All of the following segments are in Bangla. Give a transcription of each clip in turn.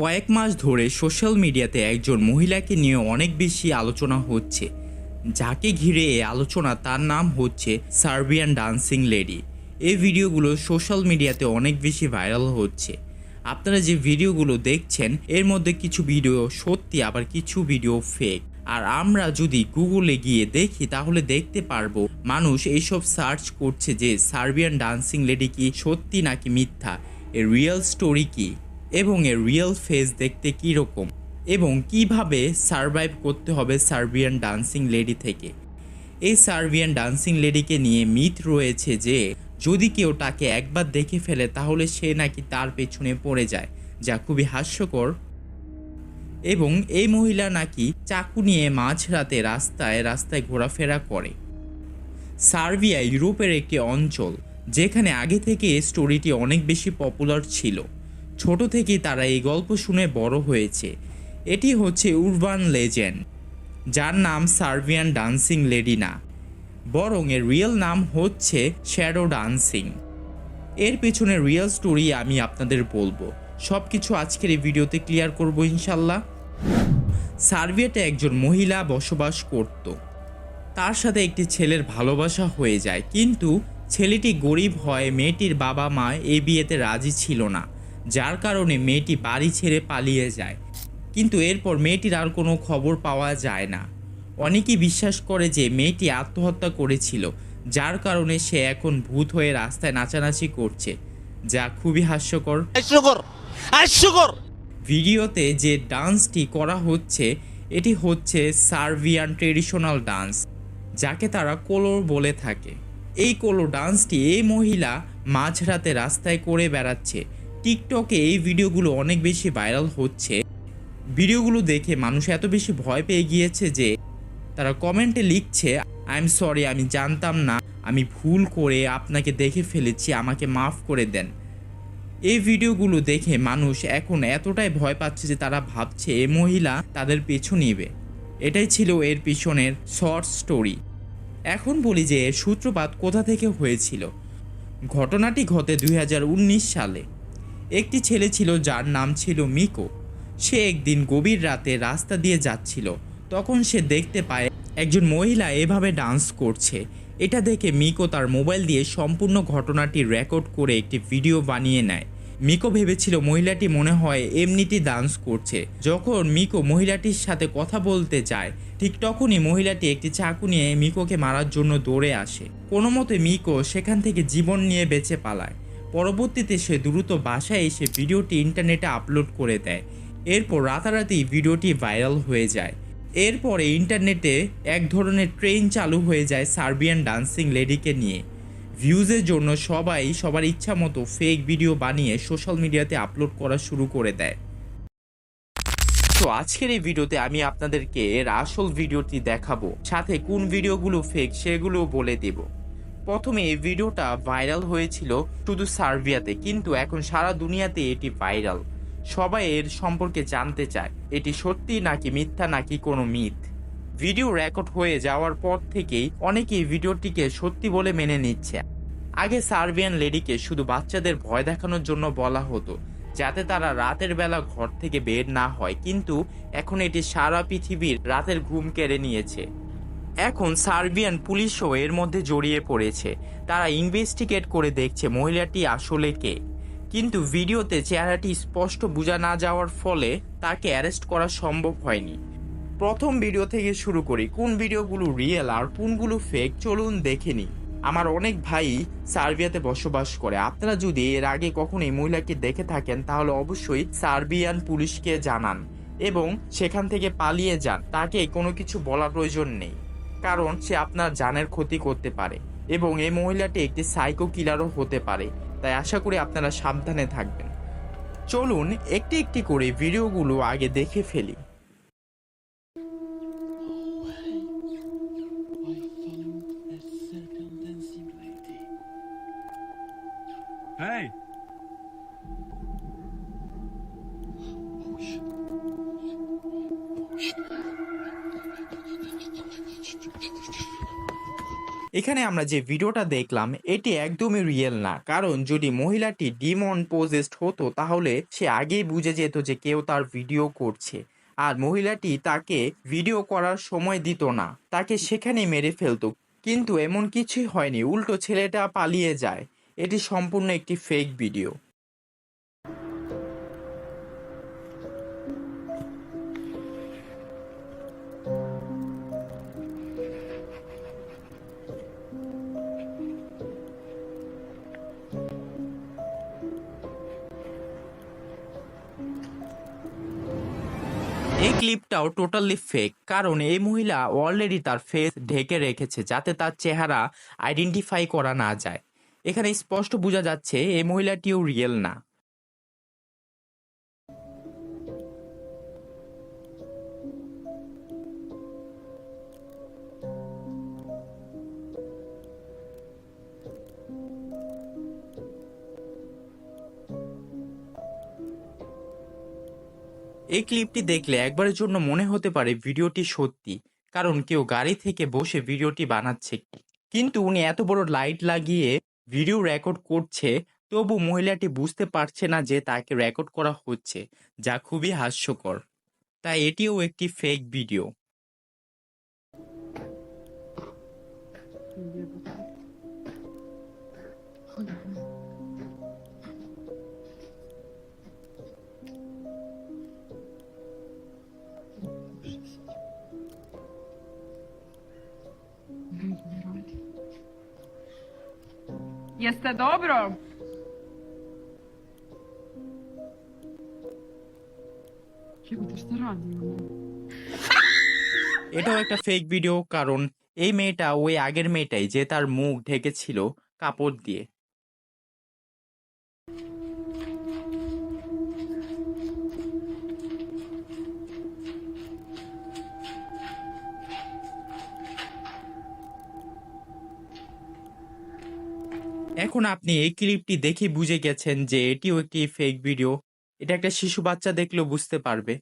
কয়েক মাস ধরে সোশ্যাল মিডিয়াতে একজন মহিলাকে নিয়ে অনেক বেশি আলোচনা হচ্ছে। যাকে ঘিরে এই আলোচনা তার নাম হচ্ছে সার্বিয়ান ডান্সিং লেডি। এই ভিডিওগুলো সোশ্যাল মিডিয়াতে অনেক বেশি ভাইরাল হচ্ছে। আপনারা যে ভিডিওগুলো দেখছেন, এর মধ্যে কিছু ভিডিও সত্যি, আবার কিছু ভিডিও ফেক আর আমরা যদি গুগলে গিয়ে দেখি, তাহলে দেখতে পারব মানুষ এইসব সার্চ করছে যে সার্বিয়ান ডান্সিং লেডি কি সত্যি নাকি মিথ্যা। এর রিয়েল স্টোরি কি? এবং এর রিয়েল ফেস দেখতে কী রকম এবং কীভাবে সার্ভাইভ করতে হবে সার্বিয়ান ডান্সিং লেডি থেকে? এই সার্বিয়ান ডান্সিং লেডিকে নিয়ে মিথ রয়েছে যে, যদি কেউ তাকে একবার দেখে ফেলে, তাহলে সে নাকি তার পেছনে পড়ে যায়, যা খুবই হাস্যকর। এবং এই মহিলা নাকি চাকু নিয়ে মাঝরাতে রাস্তায় রাস্তায় ঘোরাফেরা করে। সার্বিয়া ইউরোপের একটি অঞ্চল, যেখানে আগে থেকে স্টোরিটি অনেক বেশি পপুলার ছিল। ছোট থেকেই তারা এই গল্প শুনে বড় হয়েছে। এটি হচ্ছে উরবান লেজেন্ড যার নাম সার্বিয়ান ডান্সিং লেডি না। বরং এর রিয়েল নাম হচ্ছে শ্যাডো ডান্সিং এর পেছনে রিয়েল স্টোরি আমি আপনাদের বলব। সব কিছু আজকের এই ভিডিওতে ক্লিয়ার করব ইনশাল্লাহ। সার্বিয়াতে একজন মহিলা বসবাস করত। তার সাথে একটি ছেলের ভালোবাসা হয়ে যায়, কিন্তু ছেলেটি গরিব হয়, মেয়েটির বাবা মা এই বিয়েতে রাজি ছিল না। যার কারণে মেয়েটি বাড়ি ছেড়ে পালিয়ে যায়। কিন্তু এরপর মেয়েটির আর কোনো খবর পাওয়া যায় না। অনেকেই বিশ্বাস করে যে মেয়েটি আত্মহত্যা করেছিল যার কারণে সে এখন ভূত হয়ে রাস্তায় নাচানাচি করছে যা খুবই হাস্যকর। হাস্যকর ভিডিওতে যে ডান্সটি করা হচ্ছে এটি হচ্ছে সার্বিয়ান ট্রেডিশনাল ডান্স যাকে তারা কোলোর বলে থাকে। এই কোলো ডান্সটি এই মহিলা মাঝরাতে রাস্তায় করে বেড়াচ্ছে টিকটকে এই ভিডিওগুলো অনেক বেশি ভাইরাল হচ্ছে। ভিডিওগুলো দেখে মানুষ এত বেশি ভয় পেয়ে গিয়েছে যে তারা কমেন্টে লিখছে আই এম সরি আমি জানতাম না, আমি ভুল করে আপনাকে দেখে ফেলেছি, আমাকে মাফ করে দেন। এই ভিডিওগুলো দেখে মানুষ এখন এতটাই ভয় পাচ্ছে যে তারা ভাবছে এ মহিলা তাদের পিছু নিবে। এটাই ছিল এর পিছনের শর্ট স্টোরি এখন বলি যে এর সূত্রপাত কোথা থেকে হয়েছিল। ঘটনাটি ঘটে দু হাজার উনিশ সালে। একটি ছেলে ছিল যার নাম ছিল মিকো। সে একদিন গভীর রাতে রাস্তা দিয়ে যাচ্ছিল। তখন সে দেখতে পায়, একজন মহিলা এভাবে ডান্স করছে। এটা দেখে মিকো তার মোবাইল দিয়ে সম্পূর্ণ ঘটনাটি রেকর্ড করে একটি ভিডিও বানিয়ে নেয়। মিকো ভেবেছিল মহিলাটি মনে হয় এমনিটি ডান্স করছে। যখন মিকো মহিলাটির সাথে কথা বলতে যায়, ঠিক তখনই মহিলাটি একটি চাকু নিয়ে মিকোকে মারার জন্য দৌড়ে আসে। কোনো মতে মিকো সেখান থেকে জীবন নিয়ে বেঁচে পালায়। পরবর্তীতে সে দ্রুত বাসায় এসে ভিডিওটি ইন্টারনেটে আপলোড করে দেয়। এরপর রাতারাতি ভিডিওটি ভাইরাল হয়ে যায়। এরপরে ইন্টারনেটে এক ধরনের ট্রেন চালু হয়ে যায় সার্বিয়ান ডান্সিং লেডিকে নিয়ে। ভিউজের জন্য সবাই সবার ইচ্ছা মতো ফেক ভিডিও বানিয়ে সোশ্যাল মিডিয়াতে আপলোড করা শুরু করে দেয়। তো আজকের এই ভিডিওতে আমি আপনাদেরকে এর আসল ভিডিওটি দেখাবো, সাথে কোন ভিডিওগুলো ফেক সেগুলো বলে দেব। প্রথমে এই ভিডিওটা ভাইরাল হয়েছিল শুধু সার্বিয়াতে, কিন্তু এখন সারা দুনিয়াতে এটি ভাইরাল। সবাই এর সম্পর্কে জানতে চায়, এটি সত্যি নাকি মিথ্যা নাকি কোনো মিথ। ভিডিও রেকর্ড হয়ে যাওয়ার পর থেকেই অনেকেই ভিডিওটিকে সত্যি বলে মেনে নিচ্ছে। আগে সার্বিয়ান লেডিকে শুধু বাচ্চাদের ভয় দেখানোর জন্য বলা হতো, যাতে তারা রাতের বেলা ঘর থেকে বের না হয়, কিন্তু এখন এটি সারা পৃথিবীর রাতের ঘুম কেড়ে নিয়েছে। এখন সার্বিয়ান পুলিশও এর মধ্যে জড়িয়ে পড়েছে। তারা ইনভেস্টিগেট করে দেখছে মহিলাটি আসলে কে। কিন্তু ভিডিওতে চেহারাটি স্পষ্ট বোঝা না যাওয়ার ফলে তাকে অ্যারেস্ট করা সম্ভব হয়নি। প্রথম ভিডিও থেকে শুরু করি, কোন ভিডিওগুলো রিয়েল আর কোনগুলো ফেক চলুন দেখে নিই। আমার অনেক ভাই সার্বিয়াতে বসবাস করে। আপনারা যদি এর আগে কখনো এই মহিলাকে দেখে থাকেন, তাহলে অবশ্যই সার্বিয়ান পুলিশকে জানান এবং সেখান থেকে পালিয়ে যান। তাকে কোনো কিছু বলার প্রয়োজন নেই। কারণ সে আপনার জানের ক্ষতি করতে পারে এবং এই মহিলাটি একটি সাইকো কিলারও হতে পারে। তাই আশা করি আপনারা সাবধানে থাকবেন। চলুন একটি একটি করে ভিডিওগুলো আগে দেখে ফেলি। এখানে আমরা যে ভিডিওটা দেখলাম, এটি একদমই রিয়েল না। কারণ যদি মহিলাটি ডিমন পোজেস্ট হতো, তাহলে সে আগেই বুঝে যেত যে কেউ তার ভিডিও করছে। আর মহিলাটি তাকে ভিডিও করার সময় দিত না। তাকে সেখানে মেরে ফেলতো। কিন্তু এমন কিছুই হয়নি। উল্টো ছেলেটা পালিয়ে যায়। এটি সম্পূর্ণ একটি ফেক ভিডিও ক্লিপটাও টোটালি ফেক কারণ এই মহিলা অলরেডি তার ফেস ঢেকে রেখেছে যাতে তার চেহারা আইডেন্টিফাই করা না যায়। এখানে স্পষ্ট বোঝা যাচ্ছে এই মহিলাটিও রিয়েল না। এই ক্লিপটি দেখলে একবারের জন্য মনে হতে পারে ভিডিওটি সত্যি, কারণ কেউ গাড়ি থেকে বসে ভিডিওটি বানাচ্ছে। কিন্তু উনি এত বড় লাইট লাগিয়ে ভিডিও রেকর্ড করছে, তবু মহিলাটি বুঝতে পারছে না যে তাকে রেকর্ড করা হচ্ছে, যা খুবই হাস্যকর। তাই এটিও একটি fake video Jeste dobro? Jebote, šta radimo? এটাও একটা ফেক ভিডিও কারণ এই মেয়েটা ওই আগের মেয়েটাই যে তার মুখ ঢেকেছিল কাপড় দিয়ে এখন আপনি এই ক্লিপটি দেখে বুঝে গেছেন যে এটিও একটি ফেক ভিডিও এটা একটা শিশু বাচ্চা দেখলেও বুঝতে পারবে।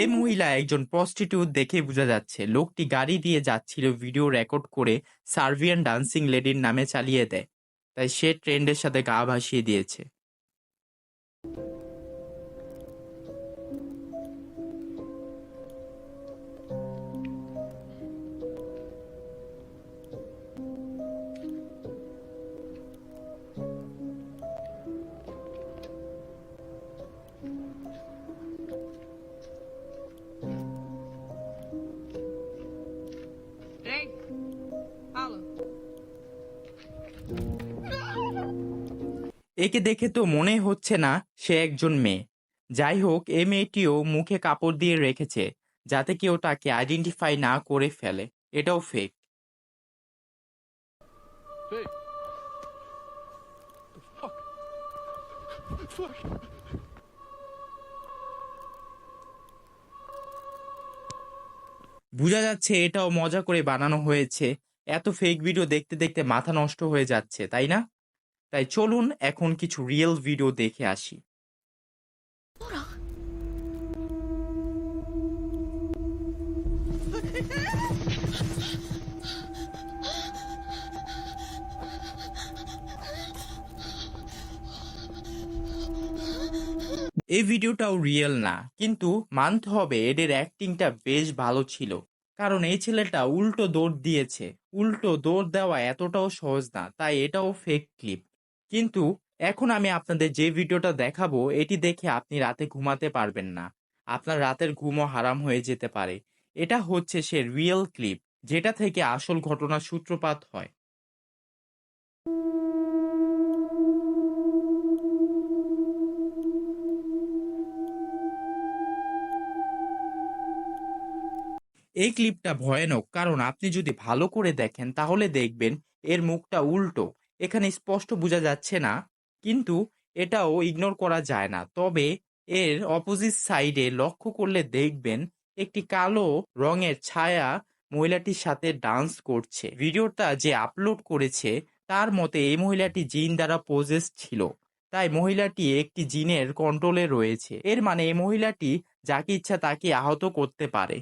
এই মহিলা একজন প্রস্টিটিউট দেখে বোঝা যাচ্ছে, লোকটি গাড়ি দিয়ে যাচ্ছিল ভিডিও রেকর্ড করে সার্বিয়ান ডান্সিং লেডির নামে চালিয়ে দেয়। তাই সে ট্রেন্ডের সাথে গা ভাসিয়ে দিয়েছে। একে দেখে তো মনে হচ্ছে না সে একজন মেয়ে। যাই হোক এ মেয়েটিও মুখে কাপড় দিয়ে রেখেছে যাতে কেউ তাকে আইডেন্টিফাই না করে ফেলে। এটাও ফেক? বোঝা যাচ্ছে এটাও মজা করে বানানো হয়েছে। এত ফেক ভিডিও দেখতে দেখতে মাথা নষ্ট হয়ে যাচ্ছে তাই না? তাই চলুন এখন কিছু রিয়েল ভিডিও দেখে আসি। এই ভিডিওটাও রিয়েল না কিন্তু মানতে হবে এদের অ্যাক্টিংটা বেশ ভালো ছিল। কারণ এই ছেলেটা উল্টো দৌড় দিয়েছে। উল্টো দৌড় দেওয়া এতটাও সহজ না তাই এটাও ফেক ক্লিপ কিন্তু এখন আমি আপনাদের যে ভিডিওটা দেখাবো, এটি দেখে আপনি রাতে ঘুমাতে পারবেন না। আপনার রাতের ঘুমও হারাম হয়ে যেতে পারে। এটা হচ্ছে সে রিয়েল ক্লিপ যেটা থেকে আসল ঘটনার সূত্রপাত হয়। এই ক্লিপটা ভয়ানক, কারণ আপনি যদি ভালো করে দেখেন, তাহলে দেখবেন এর মুখটা উল্টো। এখানে স্পষ্ট বোঝা যাচ্ছে না, কিন্তু এটাও ইগনোর করা যায় না। তবে এর অপোজিট সাইডে লক্ষ্য করলে দেখবেন একটি কালো রঙের ছায়া মহিলাটির সাথে ডান্স করছে। ভিডিওটা যে আপলোড করেছে, তার মতে এই মহিলাটি জিন দ্বারা পজেস ছিল, তাই মহিলাটি একটি জিনের কন্ট্রোলে রয়েছে। এর মানে এই মহিলাটি যাকে ইচ্ছা তাকে আহত করতে পারে।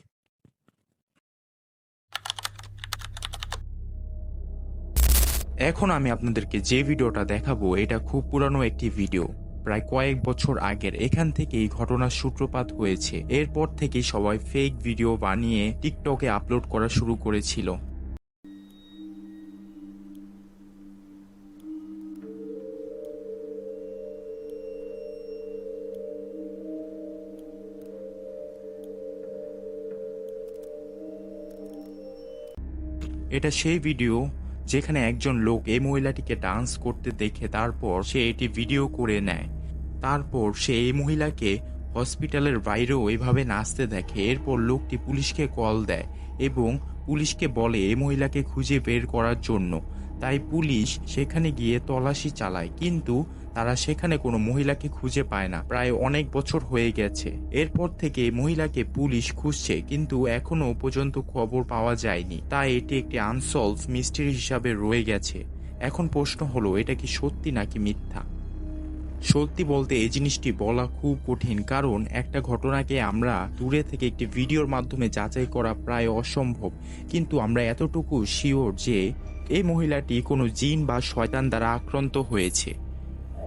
এখন আমি আপনাদেরকে যে ভিডিওটা দেখাবো, এটা খুব পুরানো একটি ভিডিও। প্রায় কয়েক বছর আগের এখান থেকেই ঘটনার সূত্রপাত হয়েছে। এরপর থেকেই সবাই ফেক ভিডিও বানিয়ে টিকটকে আপলোড করা শুরু করেছিল। এটা সেই ভিডিও যেখানে একজন লোক এই মহিলাটিকে ডান্স করতে দেখে তারপর সে এটি ভিডিও করে নেয়। তারপর সে এই মহিলাকে হসপিটালের বাইরেও এভাবে নাচতে দেখে। এরপর লোকটি পুলিশকে কল দেয় এবং পুলিশকে বলে এই মহিলাকে খুঁজে বের করার জন্য। তাই পুলিশ সেখানে গিয়ে তল্লাশি চালায়। কিন্তু তারা সেখানে কোনো মহিলাকে খুঁজে পায় না। প্রায় অনেক বছর হয়ে গেছে। এরপর থেকে মহিলাকে পুলিশ খুঁজছে, কিন্তু এখনও পর্যন্ত খবর পাওয়া যায়নি। তাই এটি একটি আনসলভ মিস্ট্রি হিসাবে রয়ে গেছে। এখন প্রশ্ন হলো, এটা কি সত্যি নাকি মিথ্যা? সত্যি বলতে এই জিনিসটি বলা খুব কঠিন, কারণ একটা ঘটনাকে আমরা দূরে থেকে একটি ভিডিওর মাধ্যমে যাচাই করা প্রায় অসম্ভব। কিন্তু আমরা এতটুকু শিওর যে, এই মহিলাটি কোনো জিন বা শয়তান দ্বারা আক্রান্ত হয়েছে।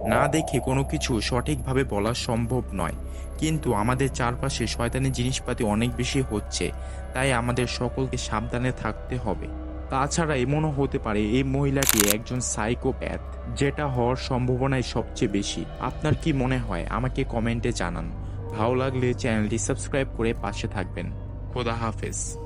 না দেখে কোনো কিছু সঠিকভাবে বলা সম্ভব নয়। কিন্তু আমাদের চারপাশে শয়তানি জিনিসপাতি অনেক বেশি হচ্ছে, তাই আমাদের সকলকে সাবধানে থাকতে হবে। তাছাড়া এমনও হতে পারে এই মহিলাটি একজন সাইকোপ্যাথ, যেটা হওয়ার সম্ভাবনাই সবচেয়ে বেশি। আপনার কি মনে হয়? আমাকে কমেন্টে জানান। ভালো লাগলে চ্যানেলটি সাবস্ক্রাইব করে পাশে থাকবেন। খোদা হাফেজ।